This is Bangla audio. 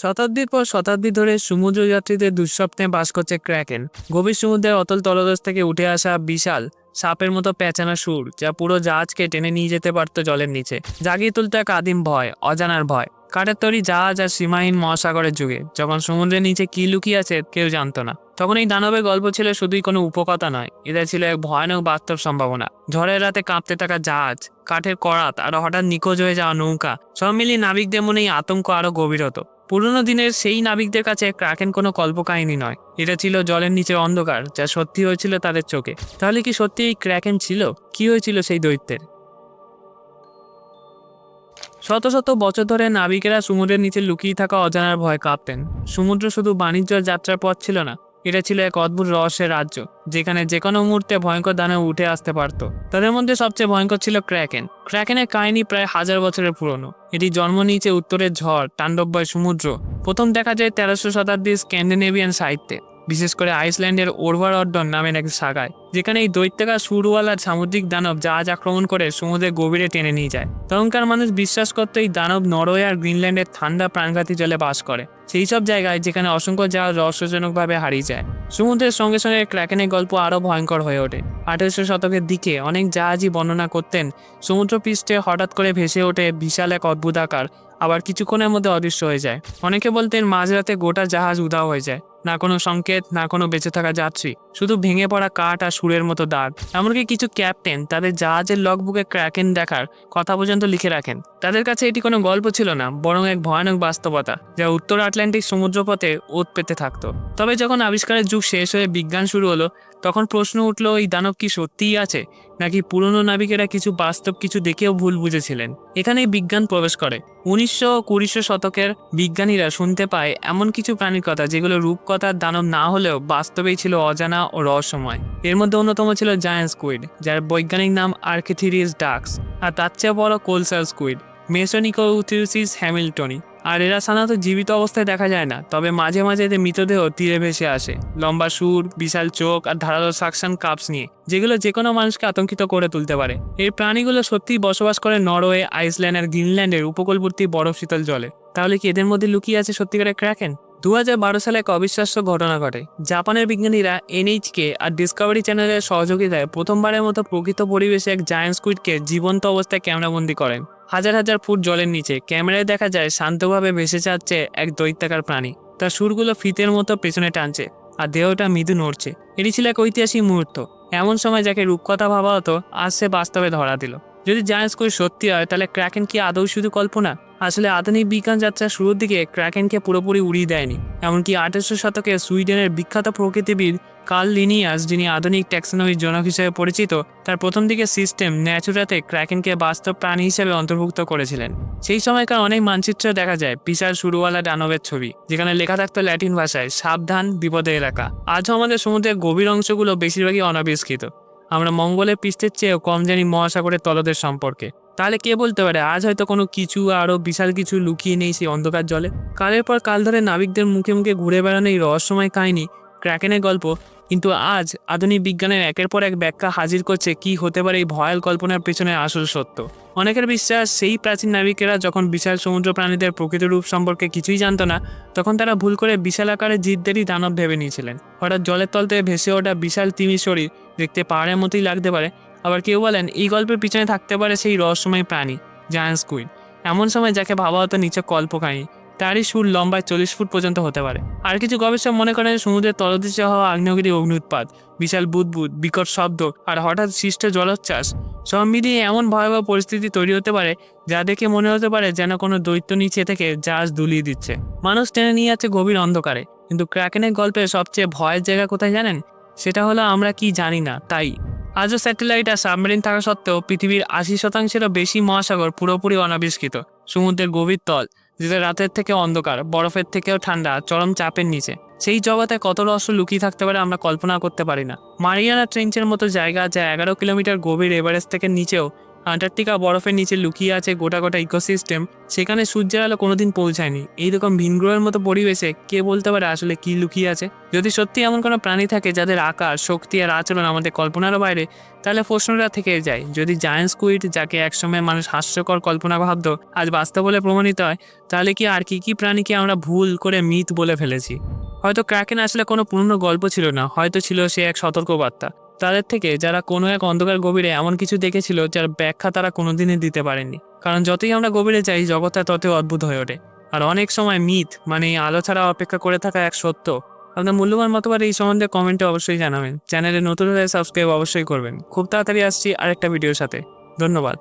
শতাব্দীর পর শতাব্দী ধরে সমুদ্র যাত্রীদের দুঃস্বপ্নে বাস করছে ক্র্যাকেন গভীর সমুদ্রের অতল তলদেশ থেকে উঠে আসা বিশাল সাপের মতো পেঁচানো সুর, যা পুরো জাহাজকে টেনে নিয়ে যেতে পারত জলের নিচে। জাগিয়ে তুলতো এক আদিম ভয়, অজানার ভয়। কাঠের তৈরি জাহাজ আর সীমাহীন মহাসাগরের যুগে, যখন সমুদ্রের নিচে কি লুকিয়ে আছে কেউ জানতো না। তখন এই দানবের গল্প ছিল শুধুই কোনো উপকথা নয় এটা ছিল এক ভয়ানক বাস্তব সম্ভাবনা। ঝড়ের রাতে কাঁপতে থাকা জাহাজ, কাঠের করাত, আর হঠাৎ নিখোঁজ হয়ে যাওয়া নৌকা, সব মিলিয়ে নাবিকদের মনে এই আতঙ্ক আরও গভীর হতো। পুরনো দিনের সেই নাবিকদের কাছে ক্রাকেন কোনো কল্পকাহিনী নয়। এটা ছিল জলের নিচে অন্ধকার, যা সত্যি হয়েছিল তাদের চোখে। তাহলে কি সত্যি এই ক্র্যাকেন ছিল? কি হয়েছিল সেই দৈত্যের? শত শত বছর ধরে নাবিকেরা সমুদ্রের নিচে লুকিয়ে থাকা অজানার ভয় কাঁপতেন। সমুদ্র শুধু বাণিজ্য যাত্রার পথ ছিল না এটা ছিল এক অদ্ভুত রহস্যের রাজ্য, যেখানে যে কোনো মুহূর্তে ভয়ঙ্কর দানে উঠে আসতে পারত। তাদের মধ্যে সবচেয়ে ভয়ঙ্কর ছিল ক্র্যাকেন। ক্র্যাকেনের কাহিনী প্রায় হাজার বছরের পুরনো। এটি জন্ম নিয়েছে উত্তরের ঝড় তাণ্ডবময় সমুদ্র। প্রথম দেখা যায় তেরোশো শতাব্দীর স্ক্যান্ডিনেভিয়ান সাহিত্যে। বিশেষ করে আইসল্যান্ডের ওরভারঅড্ডন নামের এক শাখায় যেখানে এই দৈত্যকার সুরওয়ালা সামুদ্রিক দানব জাহাজ আক্রমণ করে সমুদ্রের গভীরে টেনে নিয়ে যায়। তখনকার মানুষ বিশ্বাস করতো এই দানব নরওয়ে আর গ্রিনল্যান্ডের ঠান্ডা প্রাণঘাতী জলে বাস করে, সেই সব জায়গায় যেখানে অসংখ্য জাহাজ রহস্যজনকভাবে হারিয়ে যায়। সমুদ্রের সঙ্গে সঙ্গে ক্র্যাকেনের গল্প আরও ভয়ঙ্কর হয়ে ওঠে। আঠেরোশো শতকের দিকে অনেক জাহাজই বর্ণনা করতেন, সমুদ্রপৃষ্ঠে হঠাৎ করে ভেসে ওঠে বিশাল এক অদ্ভুত আকার আবার কিছুক্ষণের মধ্যে অদৃশ্য হয়ে যায়। অনেকে বলতেন, মাঝরাতে গোটা জাহাজ উধাও হয়ে যায়। না কোনো সংকেত, না কোনো বেঁচে থাকা যাত্রী। শুধু ভেঙে পড়া কাঠ আর সুরের মতো দাগ। এমনকি কিছু ক্যাপ্টেন তাদের জাহাজের লগবুকে ক্র্যাকেন দেখার কথা পর্যন্ত লিখে রাখেন। তাদের কাছে এটি কোনো গল্প ছিল না, বরং এক ভয়ানক বাস্তবতা, যা উত্তর আটলান্টিক সমুদ্রপথে ওত পেতে থাকতো। তবে যখন আবিষ্কারের যুগ শেষ হয়ে বিজ্ঞান শুরু হলো তখন প্রশ্ন উঠল, এই দানব কি সত্যিই আছে? নাকি পুরনো নাবিকেরা কিছু বাস্তব কিছু দেখেও ভুল বুঝেছিলেন? এখানেই বিজ্ঞান প্রবেশ করে। উনিশশো কুড়িশো শতকের বিজ্ঞানীরা শুনতে পায় এমন কিছু প্রাণীর কথা, যেগুলো রূপকথার দানব না হলেও বাস্তবেই ছিল অজানা ও রহস্যময়। এর মধ্যে অন্যতম ছিল জায়ান্ট স্কুইড, যার বৈজ্ঞানিক নাম আর্কিথিরিস ডাক্স, আর তার চেয়ে বড় কোলসার স্কুইড, মেসোনিকোউথিউসিস হ্যামিল্টনি আর এরা সাধারণত জীবিত অবস্থায় দেখা যায় না, তবে মাঝে মাঝে এদের মৃতদেহ তীরে ভেসে আসে। লম্বা সুর, বিশাল চোখ আর ধারালো সাকশন কাপস নিয়ে, যেগুলো যে কোনো মানুষকে আতঙ্কিত করে তুলতে পারে। এই প্রাণীগুলো সত্যিই বসবাস করে নরওয়ে, আইসল্যান্ড আর গ্রিনল্যান্ডের উপকূলবর্তী বরফ শীতল জলে। তাহলে কি এদের মধ্যে লুকিয়ে আছে সত্যিকারের ক্র্যাকেন দু হাজার সালে এক অবিশ্বাস্য ঘটনা ঘটে। জাপানের বিজ্ঞানীরা এনএইচকে আর ডিসকভারি চ্যানেলের সহযোগিতায় প্রথমবারের মতো প্রকৃত পরিবেশে এক জায়ান্ট স্কুইডকে জীবন্ত অবস্থায় ক্যামেরাবন্দি করেন। হাজার হাজার ফুট জলের নিচে। ক্যামেরায় দেখা যায় শান্তভাবে ভেসে যাচ্ছে এক দৈত্যাকার প্রাণী। তার সুরগুলো ফিতের মতো পেছনে টানছে আর দেহটা মৃদু নড়ছে। এটি ছিল এক ঐতিহাসিক মুহূর্ত। এমন সময় যাকে রূপকথা ভাবা হতো, আজ সে বাস্তবে ধরা দিল। যদি জায়ান্ট স্কুইড সত্যি হয়, তাহলে ক্র্যাকেন কি আদৌ শুধু কল্পনা? আসলে আধুনিক বিজ্ঞান যাত্রার শুরুর দিকে ক্র্যাকেনকে পুরোপুরি উড়িয়ে দেয়নি। এমনকি আঠারোশো শতকে সুইডেনের বিখ্যাত প্রকৃতিবিদ কার্ল লিনিয়াস, যিনি আধুনিক ট্যাক্সোনমির জনক হিসেবে পরিচিত, তার প্রথম দিকে সিস্টেম ন্যাচুরাতে ক্র্যাকেনকে বাস্তব প্রাণী হিসেবে অন্তর্ভুক্ত করেছিলেন। সেই সময়কার অনেক মানচিত্র দেখা যায় বিশাল শুরুওয়ালা ডানবের ছবি, যেখানে লেখা থাকতো ল্যাটিন ভাষায়, সাবধান বিপদের এলাকা। আজও আমাদের সমুদ্রের গভীর অংশগুলো বেশিরভাগই অনাবিষ্কৃত। আমরা মঙ্গলের পৃষ্ঠের চেয়েও কম জানি মহাসাগরের তলদের সম্পর্কে। তাহলে কে বলতে পারে, আজ হয়তো কোনো কিছু আরও বিশাল কিছু লুকিয়ে নেই সেই অন্ধকার জলে? কালের পর কাল ধরে নাবিকদের মুখে মুখে ঘুরে বেড়ানো এই রহস্যময় কাহিনী, ক্র্যাকেনের গল্প কিন্তু আজ আধুনিক বিজ্ঞানের একের পর এক ব্যাখ্যা হাজির করছে কি হতে পারে এই ভয়াল কল্পনার পেছনে আসল সত্য। অনেকের বিশ্বাস সেই প্রাচীন নাবিকেরা যখন বিশাল সমুদ্র প্রাণীদের প্রকৃত রূপ সম্পর্কে কিছুই জানতো না, তখন তারা ভুল করে বিশাল আকারে জিদ্দেরই দানব ভেবে নিয়েছিলেন। হঠাৎ জলের তল থেকে ভেসে ওঠা বিশাল তিমি শরীর দেখতে পাহাড়ের মতোই লাগতে পারে। আবার কেউ বলেন, এই গল্পের পিছনে থাকতে পারে সেই রহস্যময় প্রাণী জায়ান্ট স্কুইড এমন সময় যাকে ভাবা হতো নিচে কল্পকাহিনী। তারই সুর লম্বায় চল্লিশ ফুট পর্যন্ত হতে পারে। আর কিছু গবেষক মনে করেন, সমুদ্রের তলদেশে হওয়া আগ্নেয়গিরি অগ্নুৎপাত বিশাল বুদবুদ, বিকট শব্দ আর হঠাৎ সৃষ্ট জলোচ্ছ্বাস সব মিলিয়ে এমন ভয়াবহ পরিস্থিতি তৈরি হতে পারে যা দেখে মনে হতে পারে যেন কোনো দৈত্য নিচে থেকে জাহাজ দুলিয়ে দিচ্ছে। মানুষ টেনে নিয়ে যাচ্ছে গভীর অন্ধকারে। কিন্তু ক্র্যাকেনের গল্পের সবচেয়ে ভয়ের জায়গা কোথায় জানেন? সেটা হলো আমরা কি জানি না, তাই। আজও স্যাটেলাইট আর সাবমেরিন থাকা সত্ত্বেও পৃথিবীর আশি শতাংশেরও বেশি মহাসাগর পুরোপুরি অনাবিষ্কৃত, সমুদ্রের গভীর তল। যেটা রাতের থেকে অন্ধকার, বরফের থেকেও ঠান্ডা, চরম চাপের নিচে। সেই জগতে কত রহস্য লুকিয়ে থাকতে পারে আমরা কল্পনা করতে পারি না। মারিয়ানা ট্রেঞ্চের মতো জায়গা যা এগারো কিলোমিটার গভীর এভারেস্ট থেকে নিচেও আন্টার্কটিকা বরফের নিচে লুকিয়ে আছে গোটা গোটা ইকোসিস্টেম, সেখানে সূর্যের আলো কোনোদিন পৌঁছায়নি। এইরকম ভিনগ্রহের মতো পরিবেশে কে বলতে পারে আসলে কি লুকিয়ে আছে? যদি সত্যি এমন কোনো প্রাণী থাকে যাদের আকার, শক্তি আর আচরণ আমাদের কল্পনারও বাইরে, তাহলে প্রশ্নটা থেকে যায়। যদি জায়ান্ট স্কুইড যাকে একসময় মানুষ হাস্যকর কল্পনা ভাবত, আজ বাস্তব বলে প্রমাণিত হয়, তাহলে কি আর কি কি প্রাণীকে আমরা ভুল করে মিথ বলে ফেলেছি? হয়তো ক্র্যাকেন আসলে কোনো পুরনো গল্প ছিল না, হয়তো ছিল সে এক সতর্কবার্তা। তাদের থেকে যারা কোনো এক অন্ধকার গভীরে এমন কিছু দেখেছিল যার ব্যাখ্যা তারা কোনোদিনই দিতে পারেনি কারণ যতই আমরা গভীরে যাই জগৎটা ততই অদ্ভুত হয়ে ওঠে। আর অনেক সময় মিথ মানে আলো ছাড়া অপেক্ষা করে থাকা এক সত্য। আপনার মূল্যবান মতবাদ এই সম্বন্ধে কমেন্টে অবশ্যই জানাবেন। চ্যানেলে নতুন হলে সাবস্ক্রাইব অবশ্যই করবেন। খুব তাড়াতাড়ি আসছি আরেকটা ভিডিওর সাথে। ধন্যবাদ।